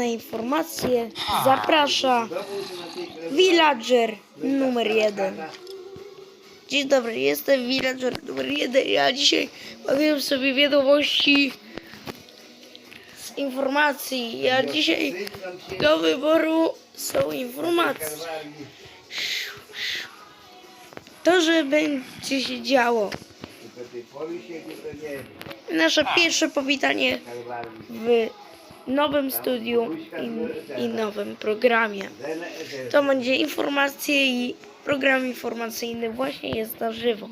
na informacje zaprasza Villager numer jeden. Dzień dobry, jestem Villager numer jeden. Ja dzisiaj powiem sobie wiadomości z informacji. Ja dzisiaj do wyboru są informacje. To, że będzie się działo. Nasze pierwsze powitanie w nowym studiu i, i nowym programie. To będzie informacje i program informacyjny właśnie jest na żywo.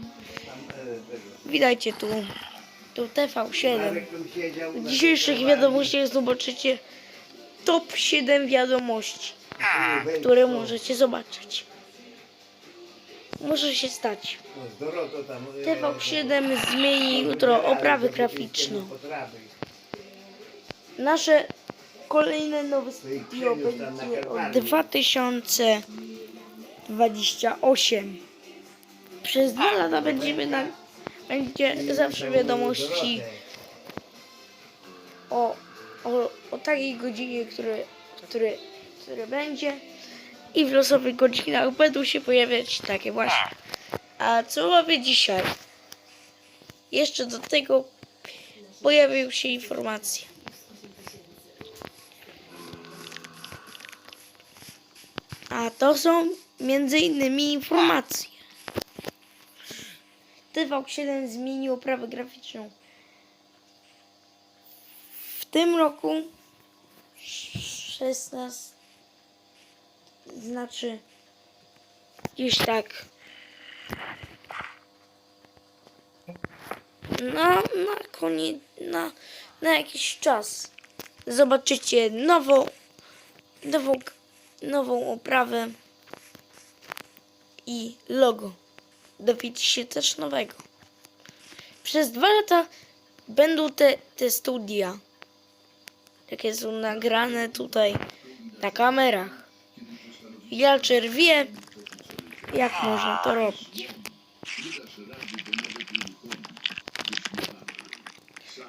Widajcie tu, tu TV7. W dzisiejszych wiadomościach zobaczycie top 7 wiadomości, które możecie zobaczyć. Może się stać. TV7 zmieni jutro oprawę graficzną. Nasze kolejne nowe studio będzie od 2028. Przez dwa lata będziemy na, będzie zawsze wiadomości o, o, o takiej godzinie, które, które, które będzie i w losowych godzinach będą się pojawiać takie właśnie. A co mamy dzisiaj? Jeszcze do tego pojawiły się informacje. A to są między innymi informacje. TV7 zmienił oprawę graficzną. W tym roku 16 znaczy gdzieś tak na, na koniec, na, na jakiś czas zobaczycie nową, nową, nową oprawę i logo. Dowiecie się też nowego. Przez dwa lata będą te, te studia, jakie są nagrane tutaj na kamerach. Villager wie, jak można to robić.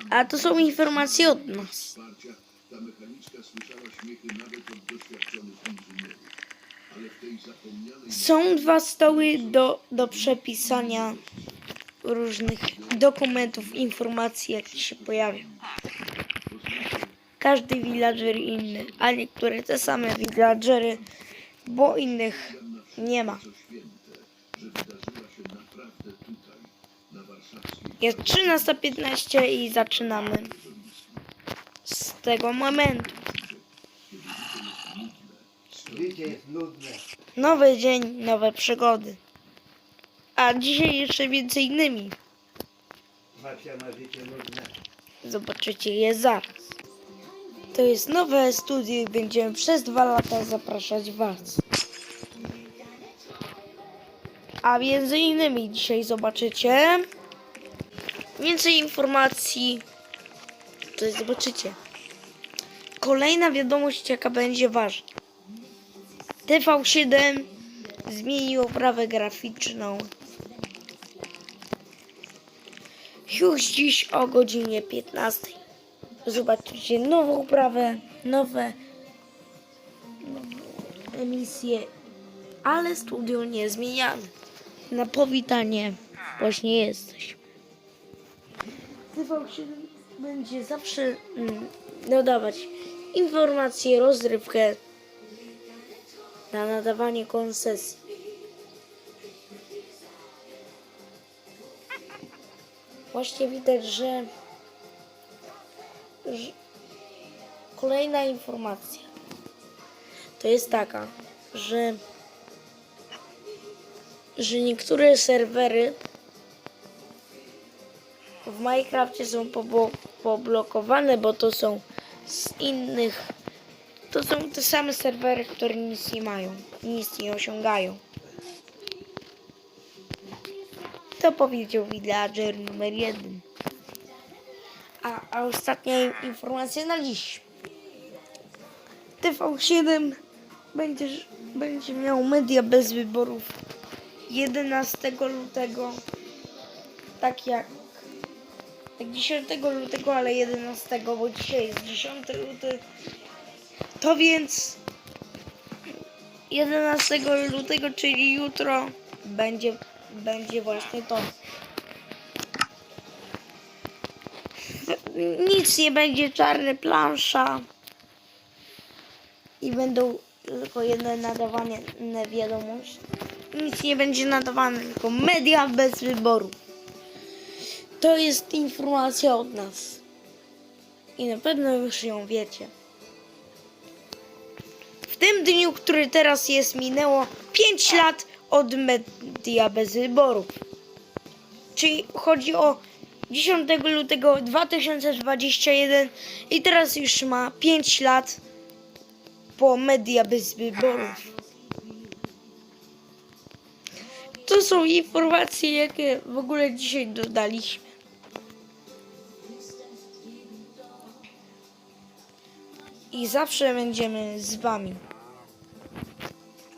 A to są informacje od nas. Są dwa stoły do, do przepisania różnych dokumentów, informacji, jakie się pojawią. Każdy villager inny, a niektóre te same villagery, bo innych nie ma. Jest 13.15 i zaczynamy z tego momentu. Życie jest nudne. Nowy dzień, nowe przygody. A dzisiaj jeszcze między innymi Babcia ma życie nudne. zobaczycie je zaraz. To jest nowe studio i będziemy przez dwa lata zapraszać Was. A między innymi dzisiaj zobaczycie więcej informacji. Tutaj zobaczycie. Kolejna wiadomość, jaka będzie ważna. TV7 zmienił oprawę graficzną. Już dziś o godzinie 15. Zobaczycie nową oprawę, nowe emisje, ale studio nie zmieniamy. Na powitanie właśnie jesteś. TV7 będzie zawsze mm, nadawać informacje, rozrywkę na nadawanie koncesji. Właśnie widać, że, że kolejna informacja to jest taka, że że niektóre serwery w Minecrafcie są poblokowane, bo to są z innych to są te same serwery, które nic nie mają, nic nie osiągają. To powiedział villager numer jeden. A, a ostatnia in- informacja na dziś. TV7 będzie, będzie miał media bez wyborów 11 lutego. Tak jak, jak 10 lutego, ale 11, bo dzisiaj jest 10 luty. To więc 11 lutego, czyli jutro, będzie, będzie właśnie to. Nic nie będzie czarne plansza. I będą tylko jedne nadawane wiadomości. Nic nie będzie nadawane, tylko media bez wyboru. To jest informacja od nas. I na pewno już ją wiecie. Dniu, który teraz jest, minęło 5 lat od media bez wyboru. Czyli chodzi o 10 lutego 2021 i teraz już ma 5 lat po media bez wyborów. To są informacje, jakie w ogóle dzisiaj dodaliśmy. I zawsze będziemy z wami.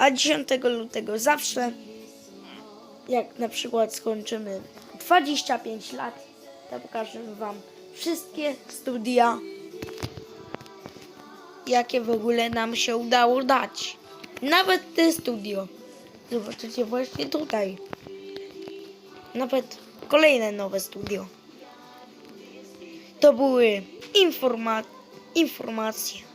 A 10 lutego zawsze, jak na przykład skończymy 25 lat, to pokażę wam wszystkie studia, jakie w ogóle nam się udało dać. Nawet te studio. Zobaczycie właśnie tutaj. Nawet kolejne nowe studio. To były informa informacje.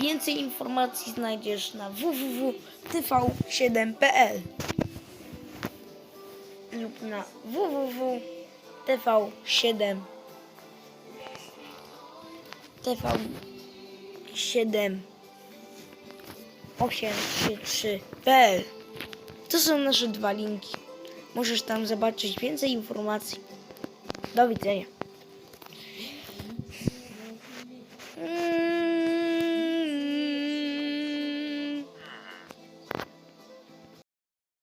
Więcej informacji znajdziesz na www.tv7.pl lub na www.tv7 tv7 833.pl To są nasze dwa linki. Możesz tam zobaczyć więcej informacji. Do widzenia. Mm.